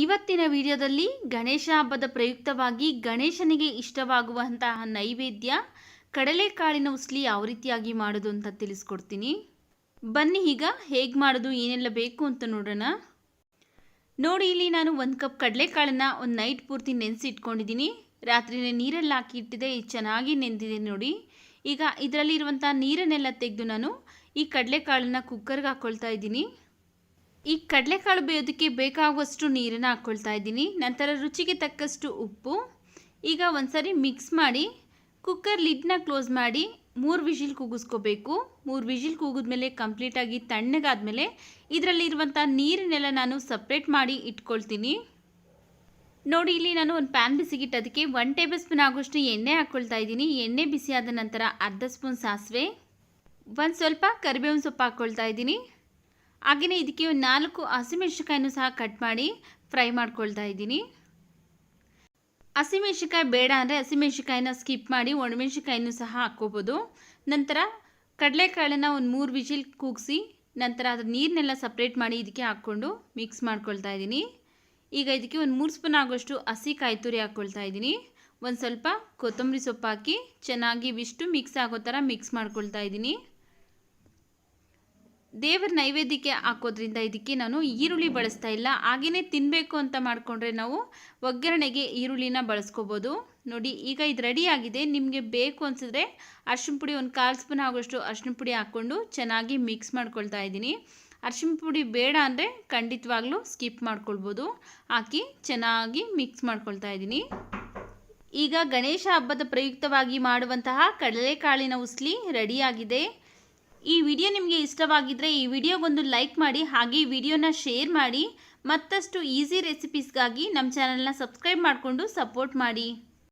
ಇವತ್ತಿನ ವಿಡಿಯೋದಲ್ಲಿ ಗಣೇಶ ಹಬ್ಬದ ಪ್ರಯುಕ್ತವಾಗಿ ಗಣೇಶನಿಗೆ ಇಷ್ಟವಾಗುವಂತಹ ನೈವೇದ್ಯ ಕಡಲೆಕಾಳಿನ ಉಸ್ಲಿ ಯಾವ ರೀತಿಯಾಗಿ ಮಾಡೋದು ಅಂತ ತಿಳಿಸ್ಕೊಡ್ತೀನಿ. ಬನ್ನಿ ಈಗ ಹೇಗೆ ಮಾಡೋದು, ಏನೆಲ್ಲ ಬೇಕು ಅಂತ ನೋಡೋಣ. ನೋಡಿ, ಇಲ್ಲಿ ನಾನು ಒಂದು ಕಪ್ ಕಡಲೆಕಾಳನ್ನು ಒಂದು ನೈಟ್ ಪೂರ್ತಿ ನೆನೆಸಿ ಇಟ್ಕೊಂಡಿದ್ದೀನಿ ರಾತ್ರಿನೇ ನೀರಲ್ಲಿ ಹಾಕಿ ಇಟ್ಟಿದೆ ಚೆನ್ನಾಗಿ ನೆಂದಿದೆ ನೋಡಿ. ಈಗ ಇದರಲ್ಲಿರುವಂಥ ನೀರನ್ನೆಲ್ಲ ತೆಗೆದು ನಾನು ಈ ಕಡಲೆಕಾಳನ್ನು ಕುಕ್ಕರ್ಗೆ ಹಾಕ್ಕೊಳ್ತಾ ಇದ್ದೀನಿ. ಈ ಕಡಲೆಕಾಳು ಬೇಯೋದಕ್ಕೆ ಬೇಕಾಗುವಷ್ಟು ನೀರನ್ನು ಹಾಕ್ಕೊಳ್ತಾ ಇದ್ದೀನಿ. ನಂತರ ರುಚಿಗೆ ತಕ್ಕಷ್ಟು ಉಪ್ಪು. ಈಗ ಒಂದ್ಸರಿ ಮಿಕ್ಸ್ ಮಾಡಿ ಕುಕ್ಕರ್ ಲಿಡ್ನ ಕ್ಲೋಸ್ ಮಾಡಿ ಮೂರು ವಿಷಿಲ್ ಕೂಗಿಸ್ಕೋಬೇಕು ಮೂರು ವಿಷಿಲ್ ಕೂಗಿದ್ಮೇಲೆ ಕಂಪ್ಲೀಟಾಗಿ ತಣ್ಣಗಾದ್ಮೇಲೆ ಇದರಲ್ಲಿರುವಂಥ ನೀರನ್ನೆಲ್ಲ ನಾನು ಸಪ್ರೇಟ್ ಮಾಡಿ ಇಟ್ಕೊಳ್ತೀನಿ. ನೋಡಿ, ಇಲ್ಲಿ ನಾನು ಒಂದು ಪ್ಯಾನ್ ಬಿಸಿಗಿಟ್ಟು ಅದಕ್ಕೆ ಒನ್ ಟೇಬಲ್ ಸ್ಪೂನ್ ಆಗೋಷ್ಟು ಎಣ್ಣೆ ಹಾಕ್ಕೊಳ್ತಾ ಇದ್ದೀನಿ. ಎಣ್ಣೆ ಬಿಸಿಯಾದ ನಂತರ ಅರ್ಧ ಸ್ಪೂನ್ ಸಾಸಿವೆ. ಒಂದು ಸ್ವಲ್ಪ ಕರಿಬೇವಿನ ಸೊಪ್ಪು ಹಾಕ್ಕೊಳ್ತಾ ಇದ್ದೀನಿ. ಹಾಗೆಯೇ ಇದಕ್ಕೆ ನಾಲ್ಕು ಹಸಿಮೆಣ್ಸಿಕಾಯನ್ನು ಸಹ ಕಟ್ ಮಾಡಿ ಫ್ರೈ ಮಾಡ್ಕೊಳ್ತಾ ಇದ್ದೀನಿ. ಹಸಿಮೆಣಸಿಕಾಯಿ ಬೇಡ ಅಂದರೆ ಹಸಿಮೆಣ್ಸಿಕಾಯಿನ ಸ್ಕಿಪ್ ಮಾಡಿ ಒಣಮೆಣಸಿಕಾಯನ್ನು ಸಹ ಹಾಕ್ಕೋಬೋದು. ನಂತರ ಕಡಲೆಕಾಳನ್ನು ಒಂದು ಮೂರು ವಿಜಿಲ್ ಕೂಗಿಸಿ ನಂತರ ಅದರ ನೀರನ್ನೆಲ್ಲ ಸಪ್ರೇಟ್ ಮಾಡಿ ಇದಕ್ಕೆ ಹಾಕ್ಕೊಂಡು ಮಿಕ್ಸ್ ಮಾಡ್ಕೊಳ್ತಾ ಇದ್ದೀನಿ. ಈಗ ಇದಕ್ಕೆ ಒಂದು ಮೂರು ಸ್ಪೂನ್ ಆಗೋಷ್ಟು ಹಸಿ ಕಾಯಿ ತುರಿ ಹಾಕ್ಕೊಳ್ತಾ ಇದ್ದೀನಿ. ಒಂದು ಸ್ವಲ್ಪ ಕೊತ್ತಂಬರಿ ಸೊಪ್ಪು ಹಾಕಿ ಚೆನ್ನಾಗಿ ಇವಿಷ್ಟು ಮಿಕ್ಸ್ ಆಗೋ ಥರ ಮಿಕ್ಸ್ ಮಾಡ್ಕೊಳ್ತಾ ಇದ್ದೀನಿ. ದೇವರ ನೈವೇದ್ಯಕ್ಕೆ ಹಾಕೋದ್ರಿಂದ ಇದಕ್ಕೆ ನಾನು ಈರುಳ್ಳಿ ಬಳಸ್ತಾ ಇಲ್ಲ. ಹಾಗೆಯೇ ತಿನ್ನಬೇಕು ಅಂತ ಮಾಡಿಕೊಂಡ್ರೆ ನಾವು ಒಗ್ಗರಣೆಗೆ ಈರುಳ್ಳಿನ ಬಳಸ್ಕೋಬೋದು. ನೋಡಿ, ಈಗ ಇದು ರೆಡಿಯಾಗಿದೆ ನಿಮಗೆ ಬೇಕು ಅನಿಸಿದ್ರೆ ಅರ್ಶಿನ ಪುಡಿ ಒಂದು ಕಾಲು ಸ್ಪೂನ್ ಆಗೋಷ್ಟು ಅರ್ಶಿನ ಪುಡಿ ಹಾಕ್ಕೊಂಡು ಚೆನ್ನಾಗಿ ಮಿಕ್ಸ್ ಮಾಡ್ಕೊಳ್ತಾ ಇದ್ದೀನಿ. ಅರ್ಶಿನ ಪುಡಿ ಬೇಡ ಅಂದರೆ ಖಂಡಿತವಾಗ್ಲೂ ಸ್ಕಿಪ್ ಮಾಡ್ಕೊಳ್ಬೋದು. ಹಾಕಿ ಚೆನ್ನಾಗಿ ಮಿಕ್ಸ್ ಮಾಡ್ಕೊಳ್ತಾ ಇದ್ದೀನಿ. ಈಗ ಗಣೇಶ ಹಬ್ಬದ ಪ್ರಯುಕ್ತವಾಗಿ ಮಾಡುವಂತಹ ಕಡಲೆಕಾಳಿನ ಉಸ್ಲಿ ರೆಡಿಯಾಗಿದೆ ಈ ವಿಡಿಯೋ ನಿಮಗೆ ಇಷ್ಟವಾಗಿದ್ದರೆ ಈ ವಿಡಿಯೋಗೊಂದು ಲೈಕ್ ಮಾಡಿ, ಹಾಗೆ ಈ ವಿಡಿಯೋನ ಶೇರ್ ಮಾಡಿ, ಮತ್ತಷ್ಟು ಈಸಿ ರೆಸಿಪೀಸ್ಗಾಗಿ ನಮ್ಮ ಚಾನಲ್ನ ಸಬ್ಸ್ಕ್ರೈಬ್ ಮಾಡಿಕೊಂಡು ಸಪೋರ್ಟ್ ಮಾಡಿ.